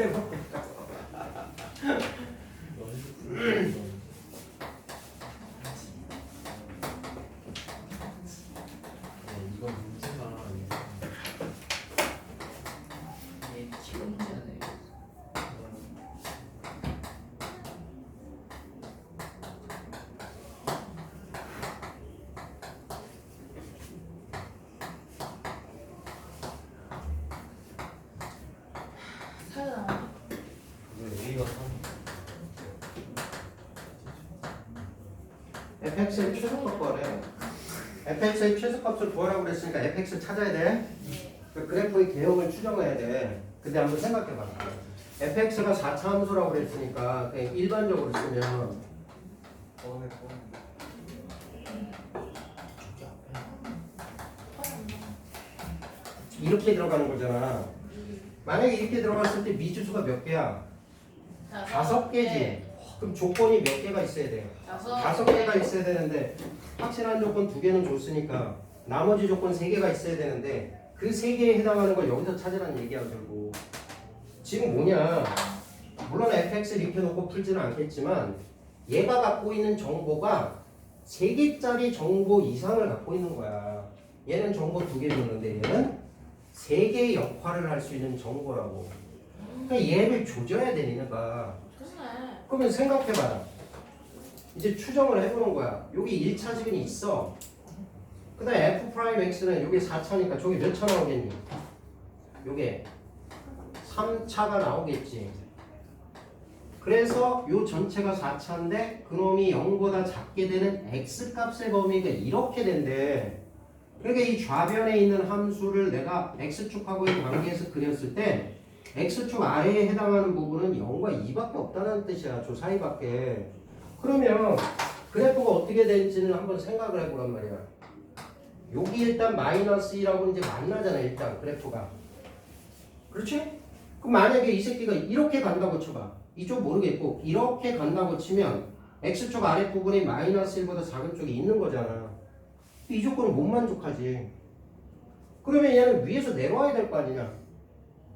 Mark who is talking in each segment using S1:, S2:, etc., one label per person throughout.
S1: しても
S2: fx의 최소값 구하래. fx의 최소값을 구하라고 그랬으니까 fx 찾아야 돼.
S3: 네.
S2: 그 그래프의 개형을 추정해야 돼. 근데 한번 생각해봐. fx가 4차 함수라고 그랬으니까 그냥 일반적으로 쓰면 이렇게 들어가는 거잖아. 만약에 이렇게 들어갔을 때 미주수가 몇 개야? 다섯 개지.
S3: 네.
S2: 그럼 조건이 몇 개가 있어야 돼?
S3: 다섯.
S2: 다섯 개가 있어야 되는데 확실한 조건 두 개는 줬으니까 나머지 조건 세 개가 있어야 되는데 그 세 개에 해당하는 걸 여기서 찾으라는 얘기야 결국. 지금 뭐냐? 물론 fx를 이렇게 놓고 풀지는 않겠지만 얘가 갖고 있는 정보가 세 개짜리 정보 이상을 갖고 있는 거야. 얘는 정보 두 개 줬는데 얘는 세 개의 역할을 할 수 있는 정보라고. 그러니까 얘를 조져야 되니까. 그러면 생각해봐라. 이제 추정을 해보는 거야. 여기 1차직은 있어. 그 다음에 f 프라임 x는 여기 4차니까 저기 몇 차 나오겠니? 요게 3차가 나오겠지. 그래서 요 전체가 4차인데 그놈이 0보다 작게 되는 x 값의 범위가 이렇게 된대. 그러니까 이 좌변에 있는 함수를 내가 x축하고의 관계에서 그렸을 때 x축 아래에 해당하는 부분은 0과 2밖에 없다는 뜻이야. 저 사이밖에. 그러면 그래프가 어떻게 될지는 한번 생각을 해보란 말이야. 여기 일단 마이너스 2라고 이제 만나잖아. 일단 그래프가. 그렇지? 그럼 만약에 이 새끼가 이렇게 간다고 쳐봐. 이쪽 모르겠고 이렇게 간다고 치면 x축 아랫부분이 마이너스 1보다 작은 쪽이 있는 거잖아. 이 조건을 못 만족하지. 그러면 얘는 위에서 내려와야 될 거 아니냐.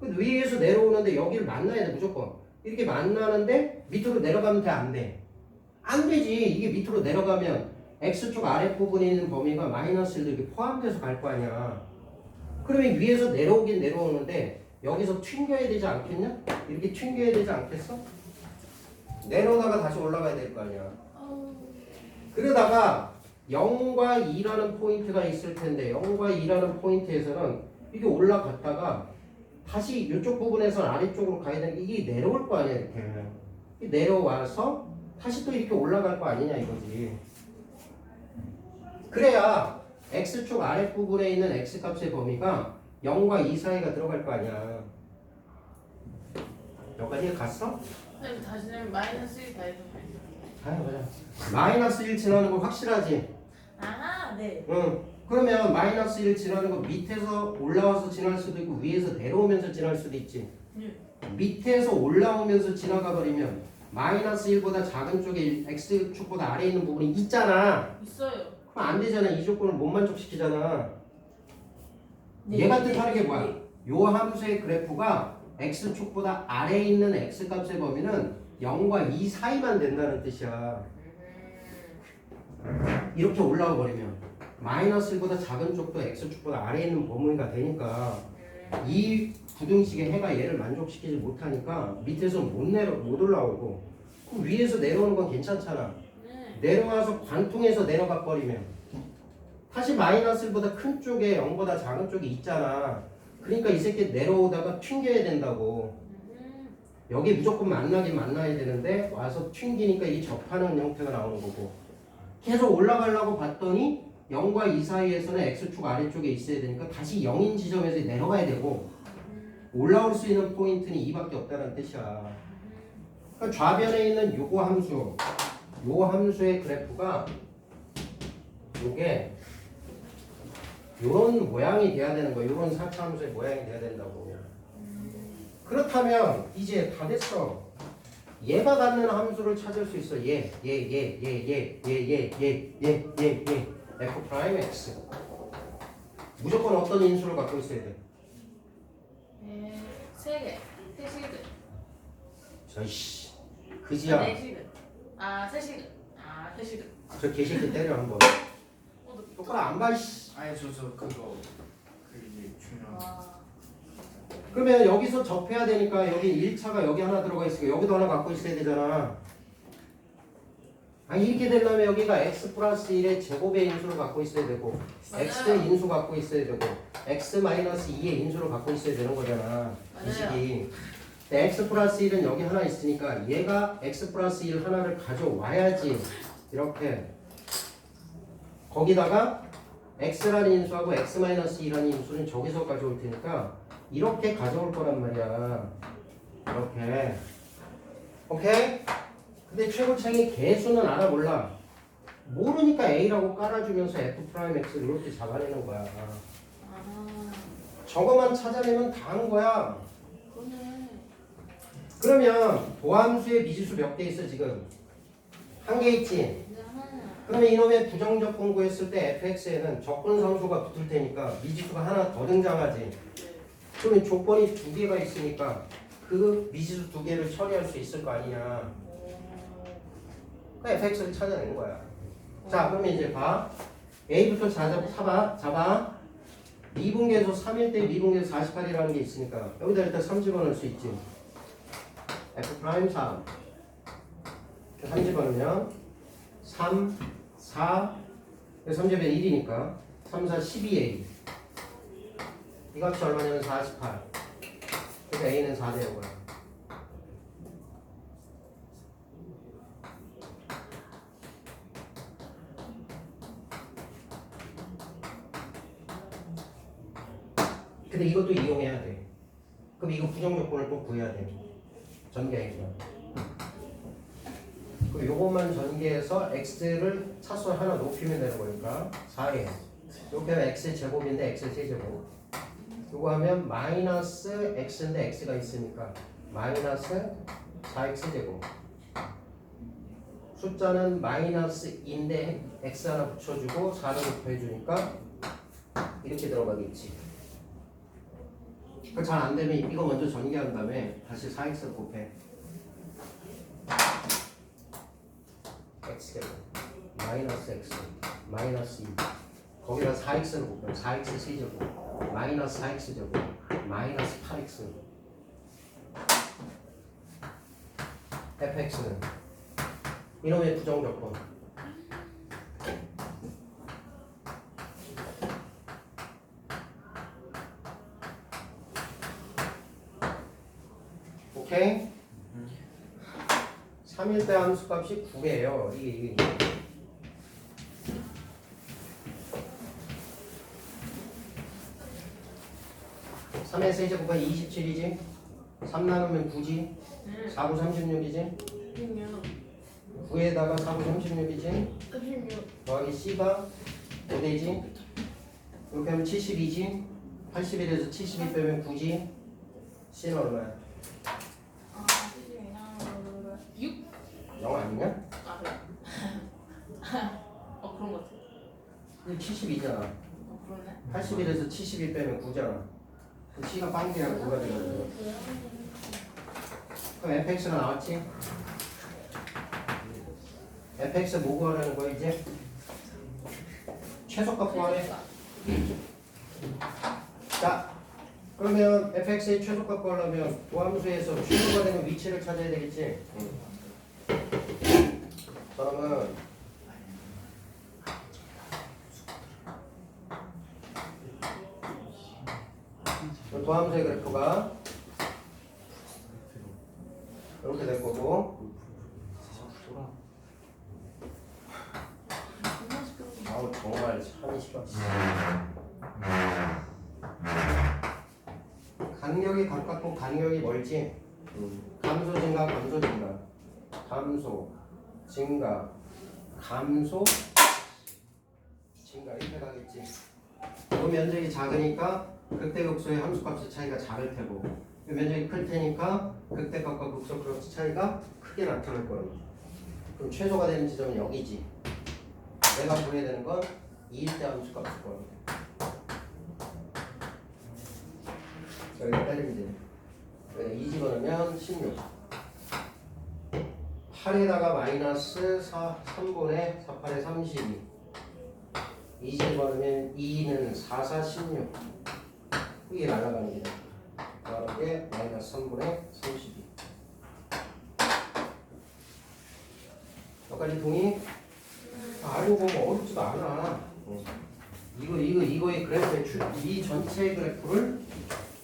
S2: 그 위에서 내려오는데 여기를 만나야 돼 무조건 이렇게 만나는데 밑으로 내려가면 돼 안 돼? 안 되지 이게 밑으로 내려가면 x축 아랫부분에 있는 범위가 마이너스 1도 이렇게 포함돼서 갈 거 아니야 그러면 위에서 내려오긴 내려오는데 여기서 튕겨야 되지 않겠냐? 이렇게 튕겨야 되지 않겠어? 내려오다가 다시 올라가야 될 거 아니야. 그러다가 0과 2라는 포인트가 있을 텐데 0과 2라는 포인트에서는 이게 올라갔다가 다시 이쪽 부분에서 아래쪽으로 가야 되는 게 이게 내려올 거 아니야 이렇게 내려와서 다시 또 이렇게 올라갈 거 아니냐 이거지 그래야 x축 아랫부분에 있는 x값의 범위가 0과 2 사이가 들어갈 거 아니야 여기까지 갔어?
S3: 선생님 다시 내면 마이너스 1 다해서
S2: 가자 가자 마이너스 1 지나는 거 확실하지?
S3: 아하 네.
S2: 응. 그러면 마이너스 1 지나는 거 밑에서 올라와서 지날 수도 있고 위에서 내려오면서 지날 수도 있지.
S3: 네.
S2: 밑에서 올라오면서 지나가 버리면 마이너스 1보다 작은 쪽에 x축보다 아래에 있는 부분이 있잖아.
S3: 있어요.
S2: 그럼 안 되잖아. 이 조건을 못 만족시키잖아.
S3: 네.
S2: 얘가 뜻하는 게 뭐야? 요 함수의 그래프가 x축보다 아래에 있는 x값의 범위는 0과 2 사이만 된다는 뜻이야. 이렇게 올라와 버리면 마이너스 1보다 작은 쪽도 x축보다 아래에 있는 범위가 되니까 이 부등식의 해가 얘를 만족시키지 못하니까 밑에서 못 내려 못 올라오고 그럼 위에서 내려오는 건 괜찮잖아.
S3: 네.
S2: 내려와서 관통해서 내려가 버리면 다시 마이너스 1보다 큰 쪽에 0보다 작은 쪽이 있잖아. 그러니까 이 새끼 내려오다가 튕겨야 된다고.
S3: 음.
S2: 여기 무조건 만나긴 만나야 되는데 와서 튕기니까 이 접하는 형태가 나오는 거고 계속 올라가려고 봤더니 0과 2 사이에서는 x축 아래쪽에 있어야 되니까 다시 0인 지점에서 내려가야 되고 올라올 수 있는 포인트는 2밖에 없다는 뜻이야 그러니까 좌변에 있는 요거 함수 요 함수의 그래프가 요게 요런 모양이 돼야 되는 거야 요런 4차 함수의 모양이 돼야 된다고 그렇다면 이제 다 됐어. 얘가 갖는 함수를 찾을 수 있어. 얘, 얘, 얘, 얘, 얘, 얘, 얘, 얘, 얘, 얘, 얘. f 프라임 x. 무조건 어떤 인수를 갖고 있어야 돼?
S3: 네. 세 개. 세 시드.
S2: 저씨 그지야.
S3: 네 시간. 아, 세 시간. 아, 세 시간.
S2: 저 개새끼 때려 한번.
S3: 어, 너
S2: 똑바로 안 봐. 씨.
S1: 아니 저 저 그거 그 이제 중요한
S3: 와.
S2: 그러면 여기서 접해야 되니까 여기 1차가 여기 하나 들어가 있으니까 여기도 하나 갖고 있어야 되잖아. 아 이렇게 되려면 여기가 x 플러스 1의 제곱의 인수를 갖고 있어야 되고
S3: 맞아요.
S2: x 인수 갖고 있어야 되고 x 마이너스 2의 인수를 갖고 있어야 되는 거잖아. 이. 식이. 근데 x 플러스 1은 여기 하나 있으니까 얘가 x 플러스 1 하나를 가져와야지. 이렇게. 거기다가 x라는 인수하고 x 마이너스 2라는 인수는 저기서 가져올 테니까 이렇게 가져올 거란 말이야. 이렇게. 오케이? 근데 최고창이 개수는 알아 몰라. 모르니까 A라고 깔아주면서 F 프라임 X를 이렇게 잡아내는 거야.
S3: 아,
S2: 저거만 찾아내면 다 한 거야. 그러면 도함수의 미지수 몇 개 있어 지금? 한 개 있지?
S3: 하나는
S2: 그러면 이놈의 부정적 공구했을 때 fx에는 적분 상수가 붙을 테니까 미지수가 하나 더 등장하지.
S3: 네.
S2: 그러면 조건이 두 개가 있으니까 그 미지수 두 개를 처리할 수 있을 거 아니냐. 그 fx를 찾아낸 거야. 자, 그러면 이제 봐. a부터 잡아, 잡아, 잡아. 미분계에서 3일 때 미분계에서 48이라는 게 있으니까 여기다 일단 3 집어넣을 수 있지. f 프라임 3. 3 집어넣으면 3, 4, 3 집에 1이니까 3, 4, 12a. 이 값이 얼마냐면 48. 그러니까 a는 4 되는 거야. 근데 이것도 이용해야 돼. 그럼 이거 부정 요건을 또 구해야 돼. 전개해서. 그럼 요것만 전개해서 x를 차수 하나 높이면 되는 거니까 4에 이렇게 하면 x 제곱인데 x 세제곱. 요거 하면 마이너스 x인데 x가 있으니까 마이너스 4x 제곱. 숫자는 마이너스인데 x 하나 붙여주고 4를 곱해주니까 이렇게 들어가겠지. 그잘안 되면 이거 먼저 전개한 다음에 다시 4x를 곱해. x 마이너스 x 마이너스 2 거기다 4x를 곱해. 4x 세제곱 마이너스 4x 제곱 마이너스 8x fx는 이놈의 부정조건 오케이? 3일 때 함수값이 9개예요. 이게 이게 이게. 삼의 세제곱은 27이지? 3 나누면 9지?
S3: 네.
S2: 4, 9, 36이지?
S3: 16.
S2: 9에다가 4, 9, 36이지?
S3: 16.
S2: 더하기 C가 5대지? 이렇게 하면 72지? 81에서 72 빼면 9지? C는 얼마야?
S3: 아, 72랑 6.
S2: 0 아니냐?
S3: 아, 그래. 어, 그런 것 같아.
S2: 이게 72잖아.
S3: 어, 그러네.
S2: 81에서 72 빼면 9잖아. 그 C가 빵개야 9가 되거든. 그럼 fx가 나왔지? fx 뭐 구하라는 거야 이제? 최소값 구하래. 자, 그러면 fx의 최소값 구하려면 도함수에서 최소가 되는 위치를 찾아야 되겠지? 이 도함수의 그래프가 이렇게 될 거고. 아우 정말 참이 싫어. 간격이 가깝고 간격이 멀지. 감소 증가 감소 증가. 감소 증가 감소 증가 이렇게 가겠지. 그 면적이 작으니까 극대극소의 함수값의 차이가 작을 테고 그 면적이 클 테니까 극대값과 극소값의 차이가 크게 나타날 거예요 그럼 최소가 되는 지점은 여기지. 내가 구해야 되는 건 2일 때 함수값일 거예요 여기다 때리면 돼 여기다 2 집어넣으면 16 8에다가 마이너스 4, 3분의 4, 8에 32 이제 버리면 2는 4, 4, 16 이게 게 그게 마이너스 3분의 32 여기까지 동의? 알고 보면 어렵지도 않아. 어. 이거 이거 이거의 그래프의 추, 이 전체의 그래프를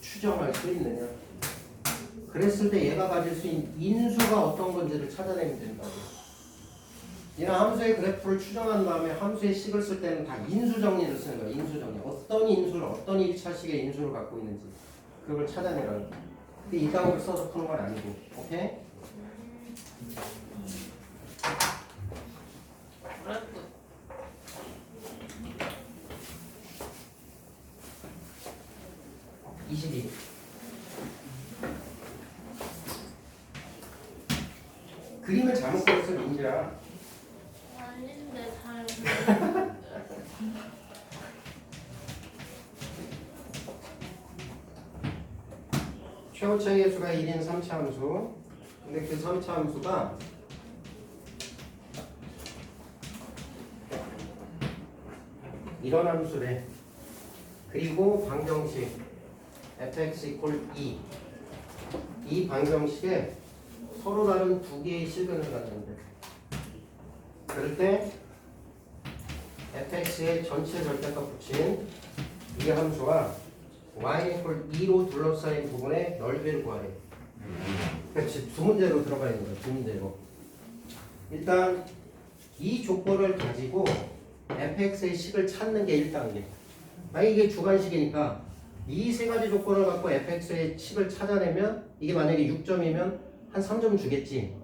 S2: 추정할 수 있느냐 그랬을 때 얘가 가질 수 있는 인수가 어떤 건지를 찾아내면 된다고. 이런 함수의 그래프를 추정한 다음에 함수의 식을 쓸 때는 다 인수 정리를 쓰는 거야. 인수 정리. 어떤 인수를 어떤 1차식의 인수를 갖고 있는지 그걸 찾아내라는. 근데 이 단어를 써서 푸는 건 아니고. 오케이?
S3: 그랬고
S2: 22. 그림을 잘못 그렸어 민지야.
S3: 아닌데 잘
S2: 최고차의 수가 1인 3차 함수. 근데 그 3차 함수가 이런 함수래. 그리고 방정식 fx equal 2. 이 방정식에 서로 다른 두 개의 실근을 갖는데 그럴 때 fx의 전체 절대값 붙인 이 함수와 y equal 2로 둘러싸인 부분의 넓이를 구하래. 그렇지 두 문제로 들어가 있는 거야 두 문제로. 일단 이 조건을 가지고 fx의 식을 찾는 게 1단계. 만약 이게 주관식이니까 이 세 가지 조건을 갖고 fx의 식을 찾아내면 이게 만약에 6점이면 한 3점 주겠지.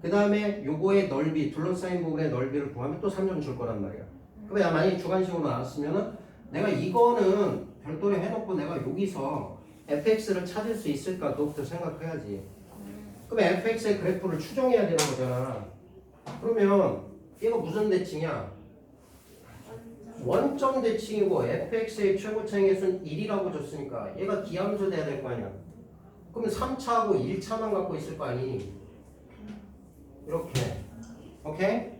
S2: 그 다음에 요거의 넓이, 둘러싸인 부분의 넓이를 구하면 또 3점 줄 거란 말이야. 야 만약에 주관식으로 나왔으면은 내가 이거는 별도로 해놓고 내가 여기서 fx를 찾을 수 있을까 너부터 생각해야지. 그럼 fx의 그래프를 추정해야 되는 거잖아. 그러면 얘가 무슨 대칭이야? 원점 대칭이고 fx의 최고차의 수는 1이라고 줬으니까 얘가 기함수 돼야 될 거 아니야. 그러면 3차하고 1차만 갖고 있을 거 아니? 이렇게. 오케이?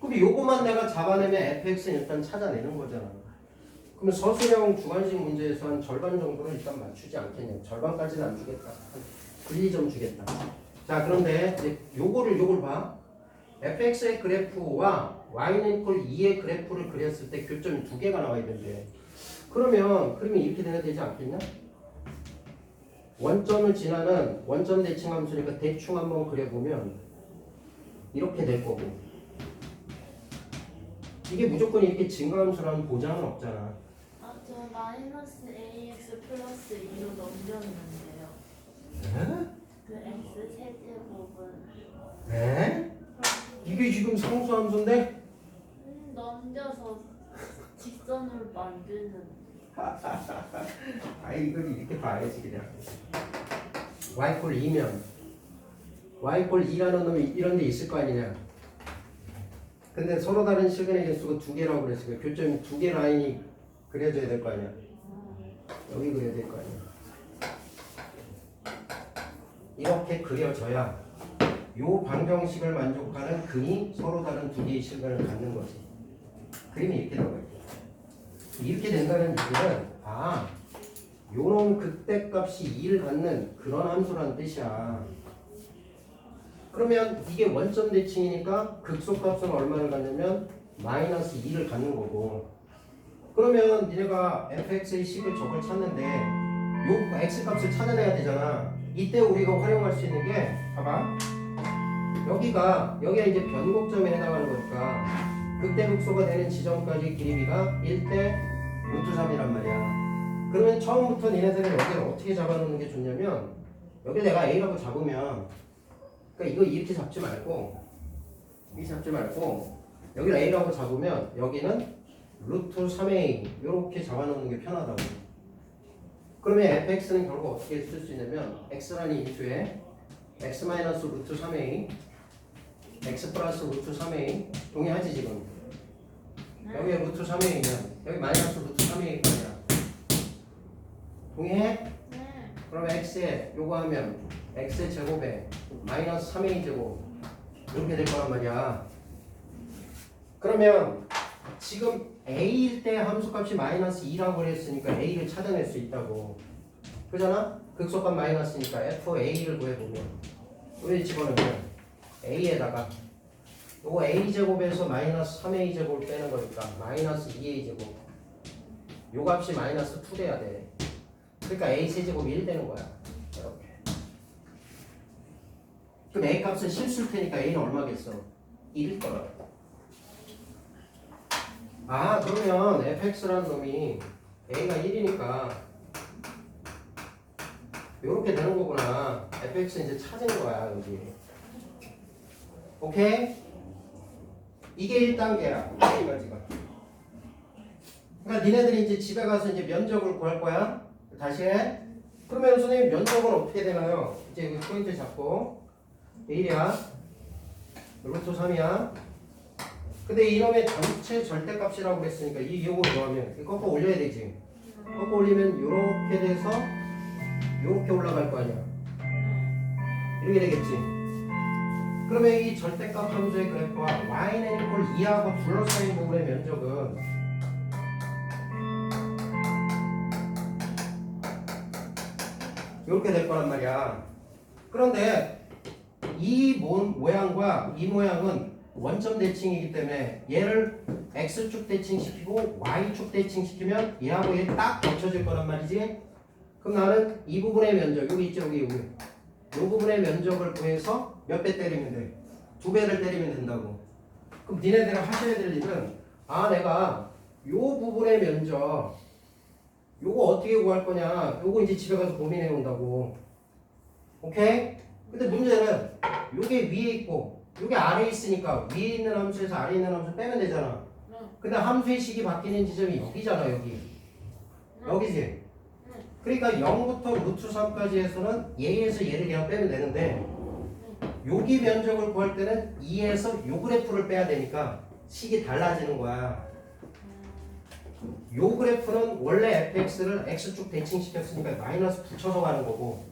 S2: 그럼 요거만 내가 잡아내면 fx는 일단 찾아내는 거잖아. 그러면 서술형 주관식 문제에서 한 절반 정도는 일단 맞추지 않겠냐. 절반까지는 안 주겠다. 한 1, 2점 주겠다. 자, 그런데 이제 요거를 요걸 봐. fx의 그래프와 y는 이퀄 2의 그래프를 그렸을 때 교점이 두 개가 나와야 되는데 그러면 그러면 이렇게 돼야 되지 않겠냐? 원점을 지나는 원점 대칭 함수니까 대충 한번 그려보면 이렇게 될 거고 이게 무조건 이렇게 증가함수라는 보장은 없잖아.
S3: 아, 저 마이너스 ax 플러스 2로 넘겼는데요. 그 x 세제곱은
S2: 에? 이게 지금 상수함수인데?
S3: 음, 넘겨서 직선으로 만드는
S2: 아 이걸 이렇게 봐야지 그냥 y꼴 2면 y꼴 2라는 놈이 이런 데 있을 거 아니냐 근데 서로 다른 실근의 개수가 두 개라고 그랬으니까 교점이 두 개 라인이 그려져야 될 거 아니야? 여기 그려야 될 거 아니야? 이렇게 그려져야 요 방정식을 만족하는 근이 서로 다른 두 개의 실근을 갖는 거지. 그림이 이렇게 나와요 이렇게 된다는 얘기는 아 요런 극대값이 2를 갖는 그런 함수라는 뜻이야. 그러면 이게 원점 대칭이니까 극소값은 얼마를 갖냐면 마이너스 2를 갖는 거고 그러면 니네가 fx의 식을 저걸 찾는데 요 x값을 찾아내야 되잖아 이때 우리가 활용할 수 있는 게 봐봐 여기가 여기가 이제 변곡점에 해당하는 거니까 극대 극소가 되는 지점까지 길이가 1대 루트 3이란 말이야. 그러면 처음부터 니네들은 여기를 어떻게 잡아놓는 게 좋냐면 여기 내가 A라고 잡으면 그러니까 이거 이렇게 잡지 말고 이렇게 잡지 말고 여기를 A라고 잡으면 여기는 루트 3A 이렇게 잡아놓는 게 편하다고. 그러면 fx는 결국 어떻게 쓸 수 있냐면 x라는 인수에 x 마이너스 루트 3a x 플러스 루트 3a 동의하지 지금 여기에 루트 3a면 여기 마이너스 루트 3a일 거야 동의해?
S3: 네.
S2: 그럼 x에 요거 하면 x 제곱에 마이너스 3a 제곱 이렇게 될 거란 말이야. 그러면 지금 a일 때 함수값이 마이너스 2라고 그랬으니까 a를 찾아낼 수 있다고. 그잖아? 극소값 마이너스니까 fa를 구해보면 우리 집어넣으면 a에다가 요거 a 제곱에서 마이너스 3a 제곱 빼는 거니까 마이너스 2a 제곱 요 값이 마이너스 2 돼야 돼. 그러니까 a 세제곱이 1 되는 거야. 이렇게. 그럼 a 값은 실수일 테니까 a는 얼마겠어? 1일 거라. 아 그러면 fx라는 놈이 a가 1이니까 이렇게 되는 거구나. fx 이제 찾은 거야 여기. 오케이? 이게 1단계야. 이거 지금. 그러니까 니네들이 이제 집에 가서 이제 면적을 구할 거야. 다시 해. 그러면 선생님 면적은 어떻게 되나요? 이제 그 포인트 잡고 1이야. 루트 3이야. 근데 이놈의 전체 절대값이라고 그랬으니까 이 뭐하면 이거 꺾어 올려야 되지. 꺾어 올리면 요렇게 돼서 요렇게 올라갈 거 아니야. 이렇게 되겠지. 그러면 이 절대값 함수의 그래프와 y는 이퀄 2하고 둘러싸인 부분의 면적은 이렇게 될 거란 말이야. 그런데 이 모, 모양과 이 모양은 원점 대칭이기 때문에 얘를 x축 대칭시키고 y축 대칭시키면 얘하고 얘 딱 겹쳐질 거란 말이지. 그럼 나는 이 부분의 면적 여기 있죠 여기 여기 이 부분의 면적을 구해서 몇 배 때리면 돼? 두 배를 때리면 된다고. 그럼 니네들이 하셔야 될 일은 아 내가 요 부분의 면적 요거 어떻게 구할 거냐 요거 이제 집에 가서 고민해 온다고. 오케이? 근데 문제는 요게 위에 있고 요게 아래에 있으니까 위에 있는 함수에서 아래에 있는 함수 빼면 되잖아.
S3: 네.
S2: 근데 함수의 식이 바뀌는 지점이 여기잖아 여기. 여기지. 그러니까 0부터 루트 3까지 해서는 얘에서 얘를 그냥 빼면 되는데 여기 면적을 구할 때는 2에서 요 그래프를 빼야 되니까 식이 달라지는 거야. 요 그래프는 원래 fx를 x축 대칭시켰으니까 마이너스 붙여서 가는 거고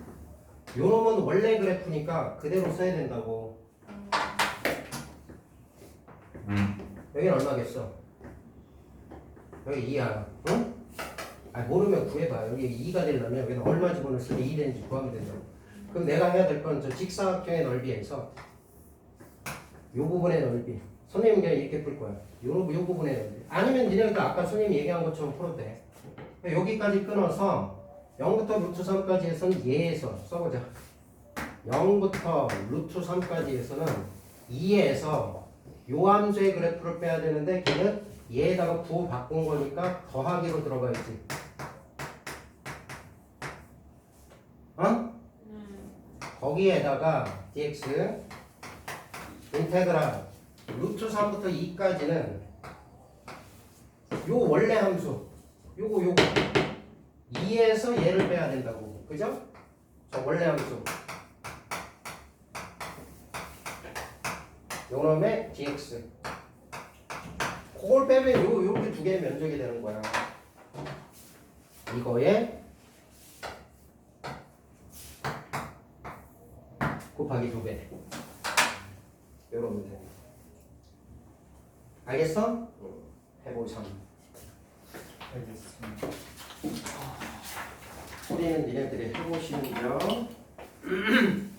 S2: 요 놈은 원래 그래프니까 그대로 써야 된다고. 여기는 얼마겠어? 여기 2야. 응? 아 모르면 구해봐. 여기 2가 되려면 여기는 얼마 집어넣었으면 2 되는지 구하면 된다. 그럼 내가 해야 될 건 저 직사각형의 넓이에서 요 부분의 넓이. 선생님 그냥 이렇게 풀 거야. 요, 요 부분의 넓이. 아니면 니네가 아까 선생님이 얘기한 것처럼 풀어도 돼. 여기까지 끊어서 0부터 루트 3까지 해서는 얘에서 써보자. 0부터 루트 3까지 해서는 2에서 요 함수의 그래프를 빼야 되는데 걔는 얘에다가 부호 바꾼 거니까 더하기로 들어가야지. 어?
S3: 음.
S2: 거기에다가 dx 인테그랄 루트 3부터 2까지는 요 원래 함수 요거 요거 2에서 얘를 빼야 된다고 그죠? 저 원래 함수 요놈의 dx 그걸 빼면 요 요렇게 두 개의 면적이 되는 거야 이거에 곱하기 두 배. 요러면 돼. 알겠어? 해보자.
S1: 알겠습니다.
S2: 우리는 니네들이 해보시는 점